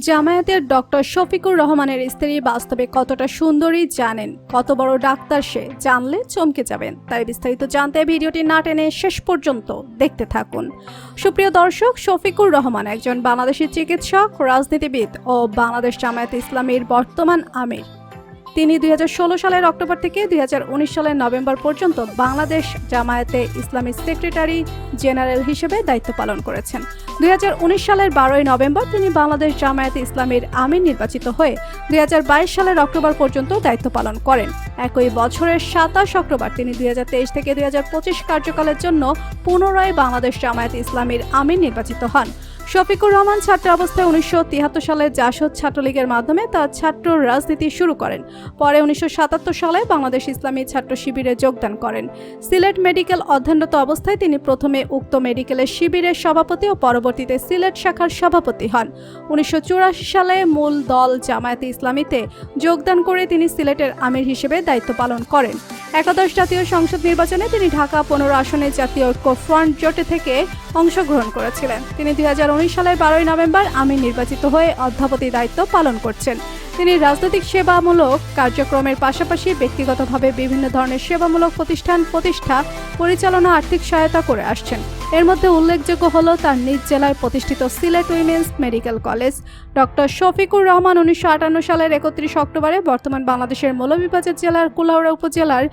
জামায়াতের ডক্টর শফিকুর রহমানের স্ত্রী বাস্তবে কতটা সুন্দরী জানেন, কত বড় ডাক্তার সে জানলে চমকে যাবেন। তাই বিস্তারিত জানতে ভিডিওটি না টেনে শেষ পর্যন্ত দেখতে থাকুন। সুপ্রিয় দর্শক, শফিকুর রহমান একজন বাংলাদেশি চিকিৎসক, রাজনীতিবিদ ও বাংলাদেশ জামায়াত ইসলামের বর্তমান আমির। তিনি দুই হাজার ষোলো সালের অক্টোবর থেকে দুই সালের নভেম্বর পর্যন্ত বাংলাদেশ জামায়াতে ইসলামী সেক্রেটারি জেনারেল হিসেবে দায়িত্ব পালন করেছেন। দুই সালের বারোই নভেম্বর তিনি বাংলাদেশ জামায়াতে ইসলামীর আমির নির্বাচিত হয়ে দুই হাজার বাইশ সালের অক্টোবর পর্যন্ত দায়িত্ব পালন করেন। একই বছরের সাতাশ অক্টোবর তিনি দুই হাজার তেইশ থেকে দুই হাজার পঁচিশ কার্যকালের জন্য পুনরায় বাংলাদেশ জামায়াতে ইসলামীর আমির নির্বাচিত হন। শফিকুর রহমান ছাত্র অবস্থায় উনিশশো তিয়াত্তর সালে জাসদ ছাত্রলীগের মাধ্যমে তার ছাত্র রাজনীতি শুরু করেন। পরে উনিশশো সাতাত্তর সালে বাংলাদেশ ইসলামী ছাত্র শিবিরে যোগদান করেন। সিলেট মেডিকেল অধ্যয়নরত অবস্থায় তিনি প্রথমে উক্ত মেডিকেলের শিবিরের সভাপতি ও পরবর্তীতে সিলেট শাখার সভাপতি হন। উনিশশো চুরাশি সালে মূল দল জামায়াতে ইসলামীতে যোগদান করে তিনি সিলেটের আমির হিসেবে দায়িত্ব পালন করেন। একাদশ জাতীয় সংসদ নির্বাচনে তিনি ঢাকা পনেরো আসনে জাতীয় ঐক্য ফ্রন্ট জোটে থেকে অংশগ্রহণ করেছিলেন। তিনি দুই হাজার উনিশ সালের বারোই নভেম্বর আমি নির্বাচিত হয়ে অধ্যাপতি দায়িত্ব পালন করছেন। তিনি রাজনৈতিক সেবামূলক কার্যক্রমের পাশাপাশি ব্যক্তিগতভাবে বিভিন্ন ধরনের সেবামূলক প্রতিষ্ঠান, প্রতিষ্ঠা, পরিচালনা, আর্থিক সহায়তা করে আসছেন। এর মধ্যে উল্লেখযোগ্য হল তার নিজ জেলায় প্রতিষ্ঠিত Sylhet women's medical college. Doctor Shafiqur Rahman উনিশশো আটান্ন সালের একত্রিশ অক্টোবরে বর্তমান বাংলাদেশের মৌলভীবাজার জেলার কুলাউড়া উপজেলার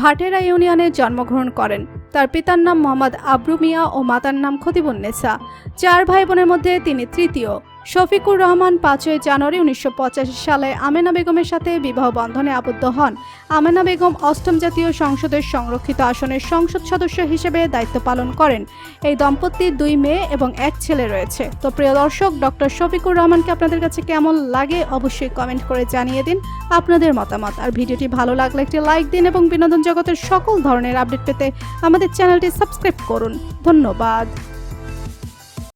ভাটেরা ইউনিয়নে জন্মগ্রহণ করেন। তার পিতার নাম মোহাম্মদ আব্রু মিয়া ও মাতার নাম খতিবুন্নেসা চার ভাই বোনের মধ্যে তিনি তৃতীয়। শফিকুর রহমান পাঁচই জানুয়ারি উনিশশো পঁচাশি সালে আমেনা বেগমের সাথে বিবাহ বন্ধনে আবদ্ধ হন। আমেনা বেগম অষ্টম জাতীয় সংসদের সংরক্ষিত আসনের সংসদ সদস্য হিসেবে দায়িত্ব পালন করেন। এই দম্পতির দুই মেয়ে এবং এক ছেলে রয়েছে। তো প্রিয় দর্শক, ডক্টর শফিকুর রহমানকে আপনাদের কাছে কেমন লাগে অবশ্যই কমেন্ট করে জানিয়ে দিন আপনাদের মতামত। আর ভিডিওটি ভালো লাগলে একটি লাইক দিন এবং বিনোদন জগতের সকল ধরনের আপডেট পেতে আমাদের চ্যানেলটি সাবস্ক্রাইব করুন। ধন্যবাদ।